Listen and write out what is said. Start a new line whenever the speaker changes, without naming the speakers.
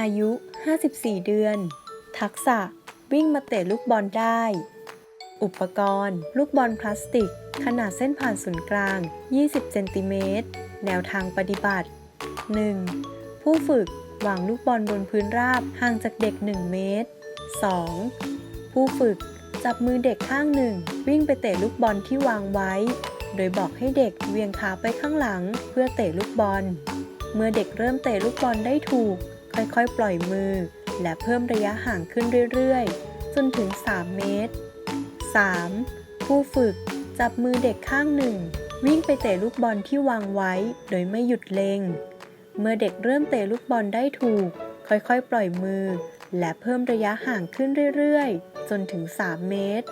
อายุ 54 เดือน ทักษะ วิ่งมาเตะลูกบอลได้ อุปกรณ์ ลูกบอลพลาสติก ขนาดเส้นผ่านศูนย์กลาง 20 เซนติเมตร แนวทางปฏิบัติ 1. ผู้ฝึกวางลูกบอลบนพื้นราบห่างจากเด็ก 1 เมตร 2. ผู้ฝึกจับมือเด็กข้างหนึ่ง วิ่งไปเตะลูกบอลที่วางไว้ โดยบอกให้เด็กเวียงขาไปข้างหลังเพื่อเตะลูกบอล เมื่อเด็กเริ่มเตะลูกบอลได้ถูก ค่อยๆ ปล่อยมือ และเพิ่มระยะห่างขึ้นเรื่อยๆ จนถึง 3 เมตร 3. ผู้ฝึกจับมือเด็กข้างหนึ่ง วิ่งไปเตะลูกบอลที่วางไว้ โดยไม่หยุดเลง เมื่อเด็กเริ่มเตะลูกบอลได้ถูก ค่อยๆ ปล่อยมือ และเพิ่มระยะห่างขึ้นเรื่อยๆ จนถึง 3 เมตร